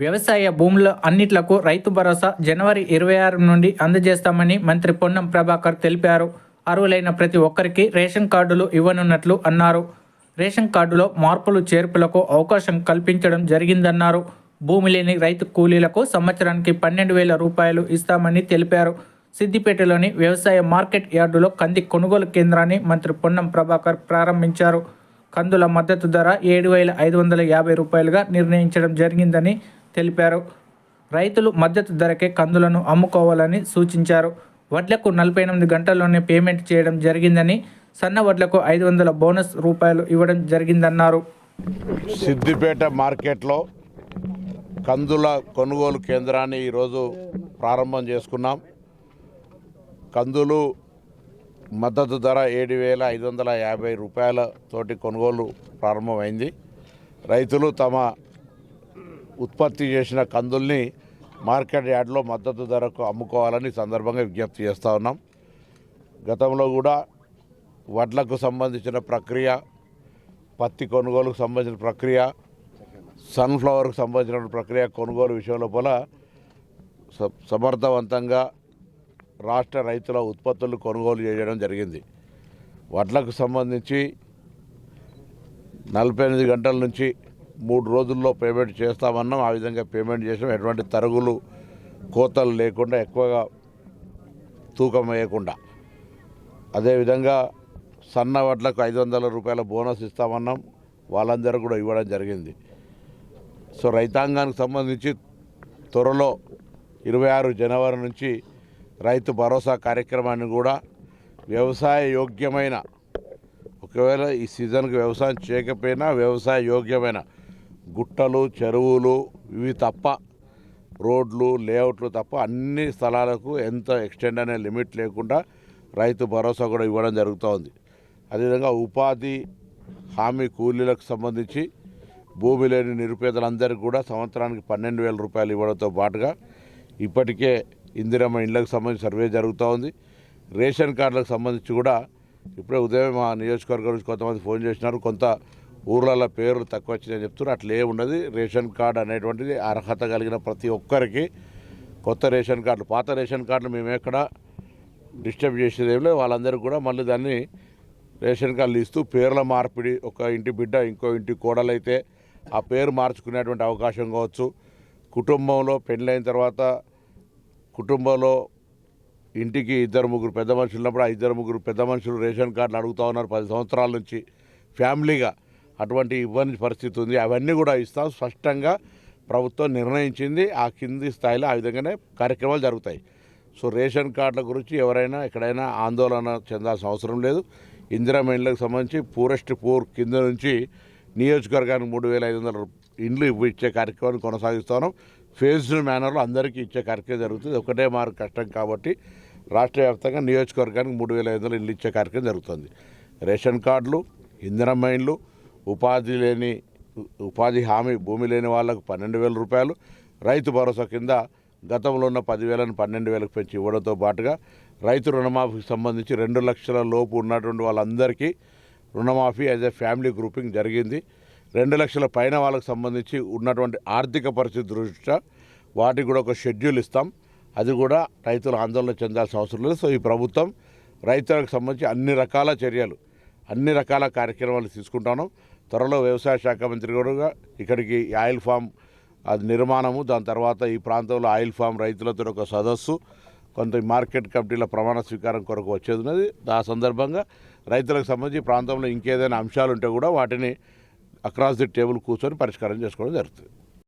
వ్యవసాయ భూముల అన్నిట్లకు రైతు భరోసా జనవరి ఇరవై ఆరు నుండి అందజేస్తామని మంత్రి పొన్నం ప్రభాకర్ తెలిపారు. అర్హులైన ప్రతి ఒక్కరికి రేషన్ కార్డులు ఇవ్వనున్నట్లు అన్నారు. రేషన్ కార్డులో మార్పులు చేర్పులకు అవకాశం కల్పించడం జరిగిందన్నారు. భూమి లేని రైతు కూలీలకు సంవత్సరానికి పన్నెండు వేల రూపాయలు ఇస్తామని తెలిపారు. సిద్దిపేటలోని వ్యవసాయ మార్కెట్ యార్డులో కంది కొనుగోలు కేంద్రాన్ని మంత్రి పొన్నం ప్రభాకర్ ప్రారంభించారు. కందుల మద్దతు ధర ఏడు వేల ఐదు వందల యాభై రూపాయలుగా నిర్ణయించడం జరిగిందని తెలిపారు. రైతులు మద్దతు ధరకే కందులను అమ్ముకోవాలని సూచించారు. వడ్లకు నలభై ఎనిమిది గంటల్లోనే పేమెంట్ చేయడం జరిగిందని సన్న వడ్లకు ఐదు వందల బోనస్ రూపాయలు ఇవ్వడం జరిగిందన్నారు. సిద్దిపేట మార్కెట్లో కందుల కొనుగోలు కేంద్రాన్ని ఈరోజు ప్రారంభం చేసుకున్నాం. కందులు మద్దతు ధర ఏడు వేల ఐదు వందల యాభై రూపాయలతోటి కొనుగోలు ప్రారంభమైంది. రైతులు తమ ఉత్పత్తి చేసిన కందుల్ని మార్కెట్ యార్డ్లో మద్దతు ధరకు అమ్ముకోవాలని సందర్భంగా విజ్ఞప్తి చేస్తూ ఉన్నాం. గతంలో కూడా వడ్లకు సంబంధించిన ప్రక్రియ పత్తి కొనుగోలుకు సంబంధించిన ప్రక్రియ సన్ఫ్లవర్కు సంబంధించిన ప్రక్రియ కొనుగోలు విషయం లోపల స- సమర్థవంతంగా రాష్ట్ర రైతుల ఉత్పత్తులు కొనుగోలు చేయడం జరిగింది. వడ్లకు సంబంధించి నలభై ఎనిమిది గంటల నుంచి మూడు రోజుల్లో పేమెంట్ చేస్తామన్నాం. ఆ విధంగా పేమెంట్ చేసాం. ఎటువంటి తరుగులు కోతలు లేకుండా ఎక్కువగా తూకం వేయకుండా. అదేవిధంగా సన్న వడ్లకు ఐదు వందల రూపాయల బోనస్ ఇస్తామన్నాం. వాళ్ళందరూ కూడా ఇవ్వడం జరిగింది. సో రైతాంగానికి సంబంధించి త్వరలో ఇరవై ఆరు జనవరి నుంచి రైతు భరోసా కార్యక్రమాన్ని కూడా వ్యవసాయ యోగ్యమైన ఒకవేళ ఈ సీజన్కి వ్యవసాయం చేయకపోయినా వ్యవసాయ యోగ్యమైన గుట్టలు చెరువులు ఇవి తప్ప రోడ్లు లేఅవుట్లు తప్ప అన్ని స్థలాలకు ఎంత ఎక్స్టెండ్ అనే లిమిట్ లేకుండా రైతు భరోసా కూడా ఇవ్వడం జరుగుతూ ఉంది అదేవిధంగా ఉపాధి హామీ కూలీలకు సంబంధించి భూమి లేని నిరుపేదలందరికీ కూడా సంవత్సరానికి పన్నెండు వేల రూపాయలు ఇవ్వడంతో పాటుగా ఇప్పటికే ఇందిరమ్మ ఇండ్లకు సంబంధించి సర్వే జరుగుతూ ఉంది రేషన్ కార్డులకు సంబంధించి కూడా ఇప్పుడే ఉదయం మా నియోజకవర్గం నుంచి కొంతమంది ఫోన్ చేసినారు. కొంత ఊర్లలో పేర్లు తక్కువ వచ్చినాయని చెప్తున్నారు. అట్లే ఉన్నది. రేషన్ కార్డు అనేటువంటిది అర్హత కలిగిన ప్రతి ఒక్కరికి కొత్త రేషన్ కార్డులు పాత రేషన్ కార్డులు మేము ఎక్కడ డిస్టర్బ్ చేసేది ఏం లేదు. వాళ్ళందరికీ కూడా మళ్ళీ దాన్ని రేషన్ కార్డులు ఇస్తూ పేర్ల మార్పిడి ఒక ఇంటి బిడ్డ ఇంకో ఇంటి కోడలైతే ఆ పేరు మార్చుకునేటువంటి అవకాశం కావచ్చు. కుటుంబంలో పెళ్ళైన తర్వాత కుటుంబంలో ఇంటికి ఇద్దరు ముగ్గురు పెద్ద మనుషులు ఉన్నప్పుడు ఆ ఇద్దరు ముగ్గురు పెద్ద మనుషులు రేషన్ కార్డులు అడుగుతూ ఉన్నారు. పది సంవత్సరాల నుంచి ఫ్యామిలీగా. అటువంటి ఇవ్వని పరిస్థితి ఉంది. అవన్నీ కూడా ఇస్తాం. స్పష్టంగా ప్రభుత్వం నిర్ణయించింది. ఆ కింది స్థాయిలో ఆ విధంగానే కార్యక్రమాలు జరుగుతాయి. సో రేషన్ కార్డుల గురించి ఎవరైనా ఎక్కడైనా ఆందోళన చెందాల్సిన అవసరం లేదు. ఇందిరా మైండ్లకు సంబంధించి పూరెస్ట్ పూర్ కింద నుంచి నియోజకవర్గానికి మూడు వేల ఐదు వందల ఇండ్లు ఇవ్వ- ఇచ్చే కార్యక్రమాన్ని కొనసాగిస్తున్నాం. ఫేజ్డ్ మేనర్లో అందరికీ ఇచ్చే కార్యక్రమం జరుగుతుంది. ఒకటే మార్కు కష్టం కాబట్టి రాష్ట్ర వ్యాప్తంగా నియోజకవర్గానికి మూడు వేల ఐదు వందల ఇండ్లు ఇచ్చే కార్యక్రమం జరుగుతుంది. రేషన్ కార్డులు ఇంధన మైన్లు ఉపాధి లేని ఉపాధి హామీ భూమి లేని వాళ్ళకు పన్నెండు వేల రూపాయలు రైతు భరోసా కింద గతంలో ఉన్న పదివేలను పన్నెండు వేలకు పెంచి ఇవ్వడంతో పాటుగా రైతు రుణమాఫీకి సంబంధించి రెండు లక్షల లోపు ఉన్నటువంటి వాళ్ళందరికీ రుణమాఫీ యాజ్ ఎ ఫ్యామిలీ గ్రూపింగ్ జరిగింది. రెండు లక్షల పైన వాళ్ళకి సంబంధించి ఉన్నటువంటి ఆర్థిక పరిస్థితి దృష్ట్యా వాటికి కూడా ఒక షెడ్యూల్ ఇస్తాం. అది కూడా రైతులు ఆందోళన చెందాల్సిన అవసరం లేదు. సో ఈ ప్రభుత్వం రైతులకు సంబంధించి అన్ని రకాల చర్యలు అన్ని రకాల కార్యక్రమాలు తీసుకుంటాను. త్వరలో వ్యవసాయ శాఖ మంత్రి కూడా ఇక్కడికి ఆయిల్ ఫామ్ అది నిర్మాణము దాని తర్వాత ఈ ప్రాంతంలో ఆయిల్ ఫామ్ రైతులతో ఒక సదస్సు కొంత మార్కెట్ కమిటీల ప్రమాణ స్వీకారం కొరకు వచ్చేది ఆ సందర్భంగా రైతులకు సంబంధించి ఈ ప్రాంతంలో ఇంకేదైనా అంశాలు ఉంటే కూడా వాటిని అక్రాస్ ది టేబుల్ కూర్చొని పరిష్కారం చేసుకోవడం జరుగుతుంది.